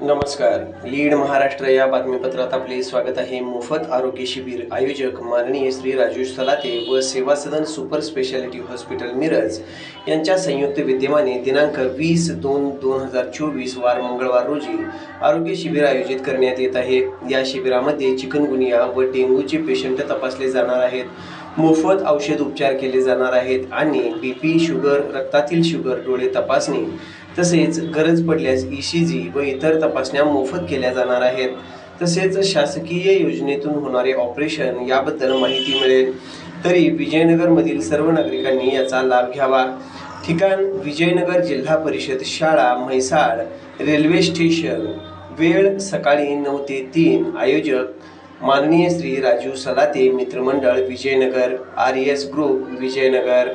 नमस्कार. लीड महाराष्ट्र या बातमीपत्रात आपले स्वागत आहे. मोफत आरोग्य शिबिर आयोजक माननीय श्री राजू सलाते व Seva Sadan super speciality hospital Miraj यांच्या संयुक्त विद्यमाने दिनांक वीस दोन दोन हजार चोवीस वार मंगळवार रोजी आरोग्य शिबिर आयोजित करण्यात येत आहे. या शिबिरामध्ये चिकनगुनिया व डेंग्यूचे पेशंट तपासले जाणार आहेत. मोफत औषध उपचार केले जाणार आहेत आणि बी पी शुगर रक्तातील शुगर डोळे तपासणी तसेच गरज पडल्यास ई सी जी व इतर तपासण्या मोफत केल्या जाणार आहेत. तसेच शासकीय योजनेतून होणारे ऑपरेशन याबद्दल माहिती मिळेल. तरी विजयनगरमधील सर्व नागरिकांनी याचा लाभ घ्यावा. ठिकाण विजयनगर जिल्हा परिषद शाळा म्हैसाळ रेल्वे स्टेशन. वेळ सकाळी नऊ ते तीन. आयोजक माननीय श्री राजू सलाते मित्रमंडळ Vijaynagar R S group Vijaynagar.